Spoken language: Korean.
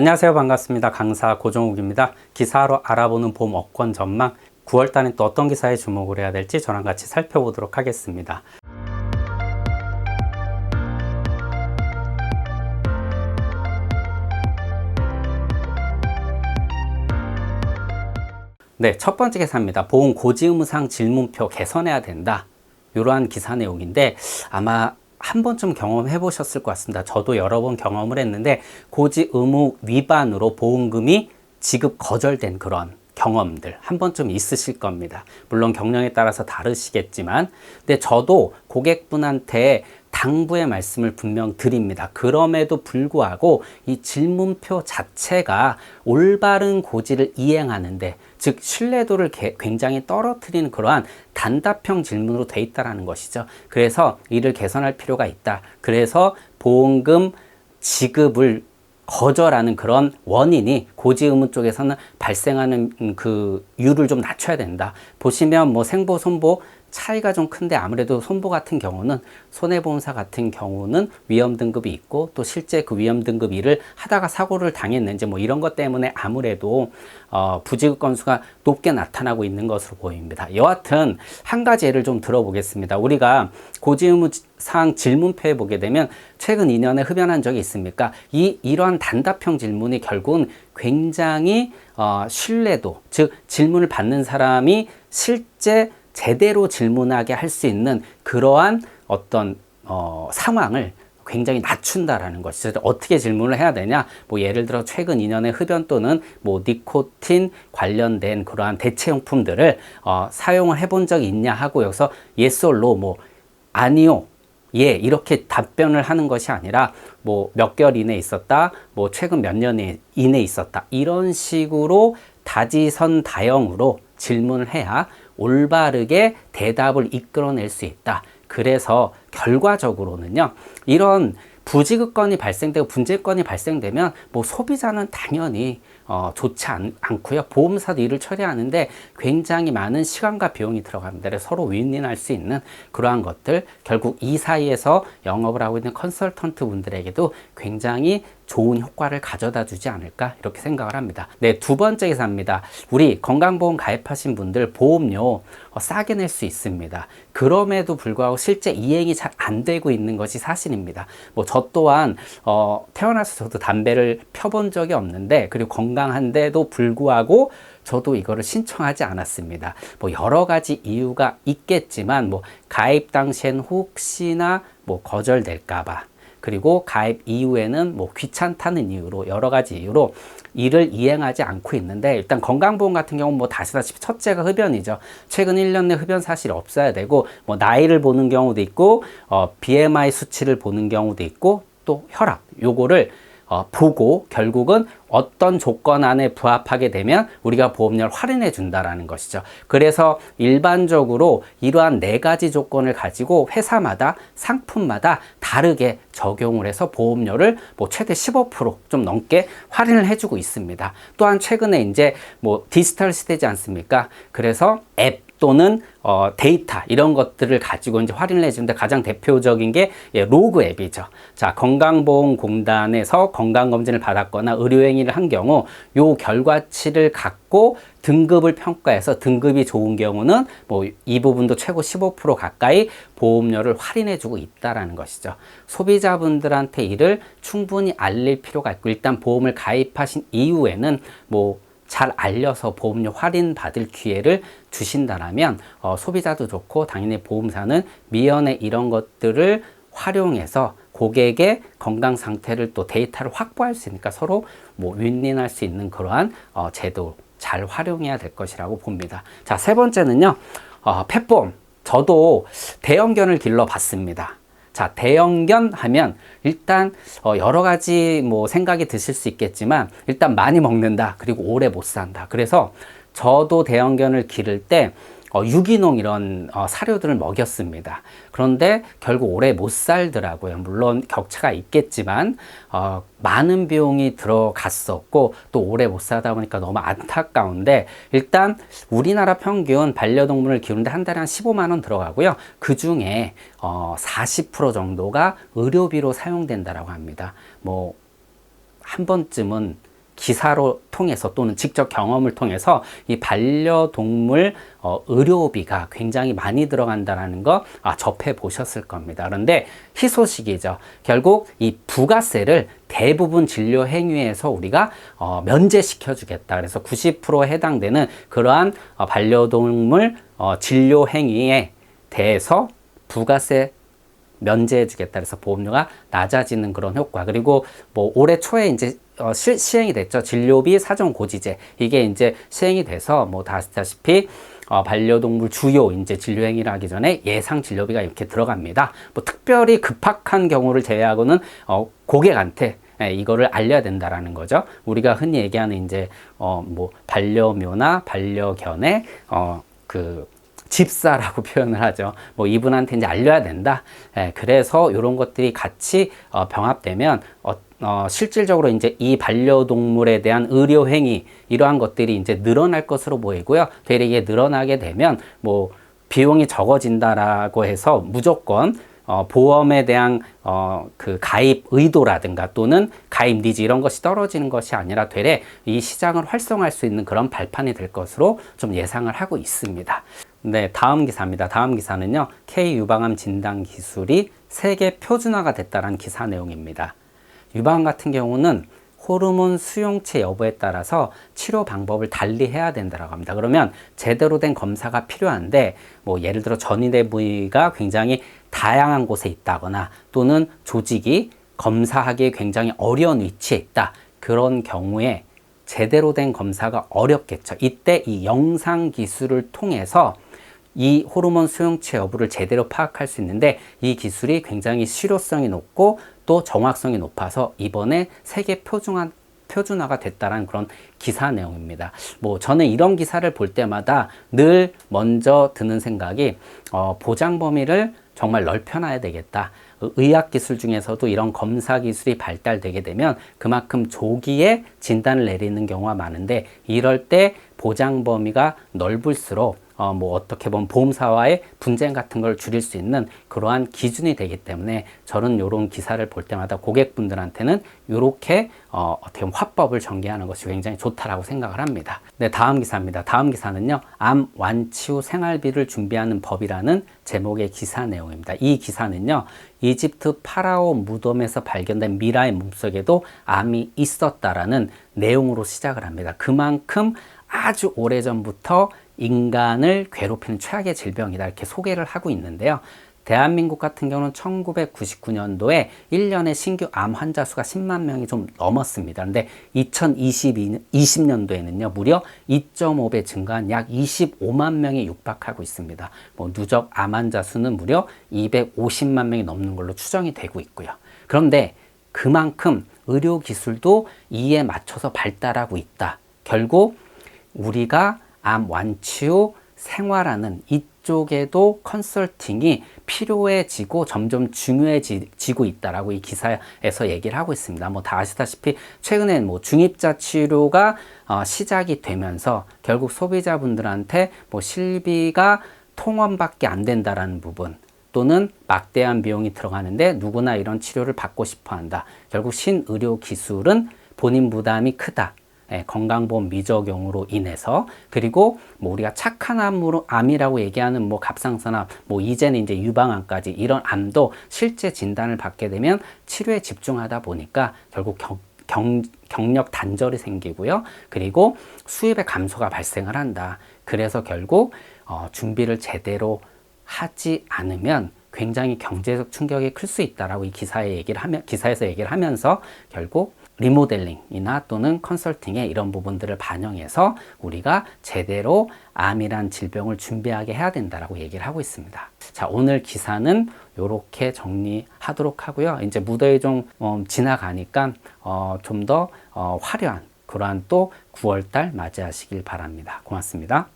안녕하세요. 반갑습니다. 강사 고정욱입니다. 기사로 알아보는 보험 업권 전망 9월 달엔 또 어떤 기사에 주목을 해야 될지 저랑 같이 살펴보도록 하겠습니다. 네, 첫 번째 기사입니다. 보험 고지 의무상 질문표 개선해야 된다. 이러한 기사 내용인데 아마 한 번쯤 경험해 보셨을 것 같습니다. 저도 여러 번 경험을 했는데 고지 의무 위반으로 보험금이 지급 거절된 그런 경험들 한 번쯤 있으실 겁니다. 물론 경력에 따라서 다르시겠지만, 근데 저도 고객분한테 당부의 말씀을 분명 드립니다. 그럼에도 불구하고 이 질문표 자체가 올바른 고지를 이행하는데 즉 신뢰도를 굉장히 떨어뜨리는 그러한 단답형 질문으로 돼 있다라는 것이죠. 그래서 이를 개선할 필요가 있다. 그래서 보험금 지급을 거절하는 그런 원인이 고지 의무 쪽에서는 발생하는 그 이유를 좀 낮춰야 된다. 보시면 뭐 생보, 손보 차이가 좀 큰데 아무래도 손보 같은 경우는 손해보험사 같은 경우는 위험 등급이 있고 또 실제 그 위험 등급 일을 하다가 사고를 당했는지 뭐 이런 것 때문에 아무래도 어, 부지급 건수가 높게 나타나고 있는 것으로 보입니다. 여하튼 한 가지 예를 좀 들어보겠습니다. 우리가 고지의무상 질문표에 보게 되면 최근 2년에 흡연한 적이 있습니까? 이 이러한 단답형 질문이 결국은 굉장히 어, 신뢰도 즉 질문을 받는 사람이 실제 제대로 질문하게 할 수 있는 그러한 어떤 어, 상황을 굉장히 낮춘다라는 것이죠. 어떻게 질문을 해야 되냐? 뭐 예를 들어 최근 2년의 흡연 또는 뭐 니코틴 관련된 그러한 대체용품들을 어, 사용을 해본 적이 있냐 하고 여기서 yes or no 뭐 아니요. 예, 이렇게 답변을 하는 것이 아니라 뭐 몇 개월 이내에 있었다, 뭐 최근 몇 년 이내에 있었다. 이런 식으로 다지선 다형으로 질문을 해야 올바르게 대답을 이끌어낼 수 있다. 그래서 결과적으로는요, 이런 부지급건이 발생되고 분재건이 발생되면 뭐 소비자는 당연히 어, 좋지 않, 않고요. 보험사도 이를 처리하는데 굉장히 많은 시간과 비용이 들어갑니다. 그래서 서로 윈윈할 수 있는 그러한 것들 결국 이 사이에서 영업을 하고 있는 컨설턴트 분들에게도 굉장히 좋은 효과를 가져다 주지 않을까 이렇게 생각을 합니다. 네, 두 번째 기사입니다. 우리 건강보험 가입하신 분들 보험료 어, 싸게 낼 수 있습니다. 그럼에도 불구하고 실제 이행이 잘 안 되고 있는 것이 사실입니다. 뭐 저 또한 어, 태어나서 저도 담배를 펴본 적이 없는데 그리고 건강한데도 불구하고 저도 이거를 신청하지 않았습니다. 뭐 여러 가지 이유가 있겠지만 뭐 가입 당시엔 혹시나 뭐 거절될까봐 그리고 가입 이후에는 뭐 귀찮다는 이유로 여러 가지 이유로 이를 이행하지 않고 있는데 일단 건강보험 같은 경우는 뭐 다시다시피 첫째가 흡연이죠. 최근 1년 내 흡연 사실이 없어야 되고 뭐 나이를 보는 경우도 있고 어, BMI 수치를 보는 경우도 있고 또 혈압 요거를 어, 보고 결국은 어떤 조건 안에 부합하게 되면 우리가 보험료를 할인해 준다라는 것이죠. 그래서 일반적으로 이러한 네 가지 조건을 가지고 회사마다 상품마다 다르게 적용을 해서 보험료를 뭐 최대 15%좀 넘게 할인을 해주고 있습니다. 또한 최근에 이제 뭐 디지털 시대지 않습니까? 그래서 앱 또는 어, 데이터 이런 것들을 가지고 이제 할인을 해주는데 가장 대표적인 게 예, 로그 앱이죠. 자 건강보험공단에서 건강검진을 받았거나 의료행위를 한 경우 요 결과치를 갖고 등급을 평가해서 등급이 좋은 경우는 뭐 이 부분도 최고 15% 가까이 보험료를 할인해주고 있다라는 것이죠. 소비자분들한테 이를 충분히 알릴 필요가 있고 일단 보험을 가입하신 이후에는 뭐 잘 알려서 보험료 할인 받을 기회를 주신다라면 어, 소비자도 좋고 당연히 보험사는 미연에 이런 것들을 활용해서 고객의 건강 상태를 또 데이터를 확보할 수 있으니까 서로 뭐 윈윈할 수 있는 그러한 어, 제도 잘 활용해야 될 것이라고 봅니다. 자, 세 번째는요. 어, 펫보험. 저도 대형견을 길러 봤습니다. 자, 대형견 하면 일단 어 여러 가지 뭐 생각이 드실 수 있겠지만 일단 많이 먹는다. 그리고 오래 못 산다. 그래서 저도 대형견을 기를 때 어, 유기농 이런 어, 사료들을 먹였습니다. 그런데 결국 오래 못 살더라고요. 물론 격차가 있겠지만 어, 많은 비용이 들어갔었고 또 오래 못 살다 보니까 너무 안타까운데 일단 우리나라 평균 반려동물을 기르는데 한 달에 한 15만 원 들어가고요. 그 중에 어, 40% 정도가 의료비로 사용된다라고 합니다. 뭐 한 번쯤은 기사로 통해서 또는 직접 경험을 통해서 이 반려동물 어, 의료비가 굉장히 많이 들어간다라는 거 아, 접해 보셨을 겁니다. 그런데 희소식이죠. 결국 이 부가세를 대부분 진료 행위에서 우리가 어, 면제시켜 주겠다. 그래서 90% 해당되는 그러한 어, 반려동물 어, 진료 행위에 대해서 부가세 면제해 주겠다. 그래서 보험료가 낮아지는 그런 효과. 그리고 뭐 올해 초에 이제 어, 시, 시행이 됐죠. 진료비 사전 고지제. 이게 이제 시행이 돼서 뭐 다 아시다시피 어, 반려동물 주요 이제 진료 행위를 하기 전에 예상 진료비가 이렇게 들어갑니다. 뭐 특별히 급박한 경우를 제외하고는 어, 고객한테 예, 이거를 알려야 된다라는 거죠. 우리가 흔히 얘기하는 이제 어 뭐 반려묘나 반려견의 어 그 집사라고 표현을 하죠. 뭐 이분한테 이제 알려야 된다. 예, 그래서 이런 것들이 같이 어, 병합되면 어, 어, 실질적으로 이제 이 반려동물에 대한 의료 행위 이러한 것들이 이제 늘어날 것으로 보이고요. 되레 이게 늘어나게 되면 뭐 비용이 적어진다라고 해서 무조건 어, 보험에 대한 어, 그 가입 의도라든가 또는 가입 니즈 이런 것이 떨어지는 것이 아니라 되레 이 시장을 활성화할 수 있는 그런 발판이 될 것으로 좀 예상을 하고 있습니다. 네, 다음 기사입니다. 다음 기사는요, K 유방암 진단 기술이 세계 표준화가 됐다는 기사 내용입니다. 유방암 같은 경우는 호르몬 수용체 여부에 따라서 치료 방법을 달리 해야 된다고 합니다. 그러면 제대로 된 검사가 필요한데 뭐 예를 들어 전이대 부위가 굉장히 다양한 곳에 있다거나 또는 조직이 검사하기에 굉장히 어려운 위치에 있다. 그런 경우에 제대로 된 검사가 어렵겠죠. 이때 이 영상 기술을 통해서 이 호르몬 수용체 여부를 제대로 파악할 수 있는데 이 기술이 굉장히 실효성이 높고 또 정확성이 높아서 이번에 세계 표준화 표준화가 됐다는 그런 기사 내용입니다. 뭐 저는 이런 기사를 볼 때마다 늘 먼저 드는 생각이 어, 보장 범위를 정말 넓혀놔야 되겠다. 의학 기술 중에서도 이런 검사 기술이 발달되게 되면 그만큼 조기에 진단을 내리는 경우가 많은데 이럴 때 보장 범위가 넓을수록 어, 뭐 어떻게 보면 보험사와의 분쟁 같은 걸 줄일 수 있는 그러한 기준이 되기 때문에 저는 이런 기사를 볼 때마다 고객분들한테는 이렇게 어, 어떻게 보면 화법을 전개하는 것이 굉장히 좋다라고 생각을 합니다. 네, 다음 기사입니다. 다음 기사는요, 암 완치 후 생활비를 준비하는 법이라는 제목의 기사 내용입니다. 이 기사는요, 이집트 파라오 무덤에서 발견된 미라의 몸속에도 암이 있었다라는 내용으로 시작을 합니다. 그만큼 아주 오래전부터 인간을 괴롭히는 최악의 질병이다 이렇게 소개를 하고 있는데요. 대한민국 같은 경우는 1999년도에 1년에 신규 암 환자 수가 10만 명이 좀 넘었습니다. 근데 2020년도에는요, 무려 2.5배 증가한 약 25만 명이 육박하고 있습니다. 뭐 누적 암 환자 수는 무려 250만 명이 넘는 걸로 추정이 되고 있고요. 그런데 그만큼 의료 기술도 이에 맞춰서 발달하고 있다. 결국 우리가 암 완치 후 생활하는 이쪽에도 컨설팅이 필요해지고 점점 중요해지고 있다라고 이 기사에서 얘기를 하고 있습니다. 뭐 다 아시다시피 최근에 뭐 중입자 치료가 어, 시작이 되면서 결국 소비자분들한테 뭐 실비가 통원밖에 안 된다라는 부분 또는 막대한 비용이 들어가는데 누구나 이런 치료를 받고 싶어 한다. 결국 신의료 기술은 본인 부담이 크다. 예, 건강보험 미적용으로 인해서 그리고 뭐 우리가 착한 암으로 암이라고 얘기하는 뭐 갑상선암 뭐 이제는 이제 유방암까지 이런 암도 실제 진단을 받게 되면 치료에 집중하다 보니까 결국 경, 경, 경력 단절이 생기고요. 그리고 수입의 감소가 발생을 한다. 그래서 결국 어, 준비를 제대로 하지 않으면 굉장히 경제적 충격이 클 수 있다라고 이 기사에 얘기를 하면 기사에서 얘기를 하면서 결국 리모델링이나 또는 컨설팅에 이런 부분들을 반영해서 우리가 제대로 암이란 질병을 준비하게 해야 된다라고 얘기를 하고 있습니다. 자, 오늘 기사는 이렇게 정리하도록 하고요. 이제 무더위 좀 어, 지나가니까 어, 좀더 어, 화려한 그러한 또 9월달 맞이하시길 바랍니다. 고맙습니다.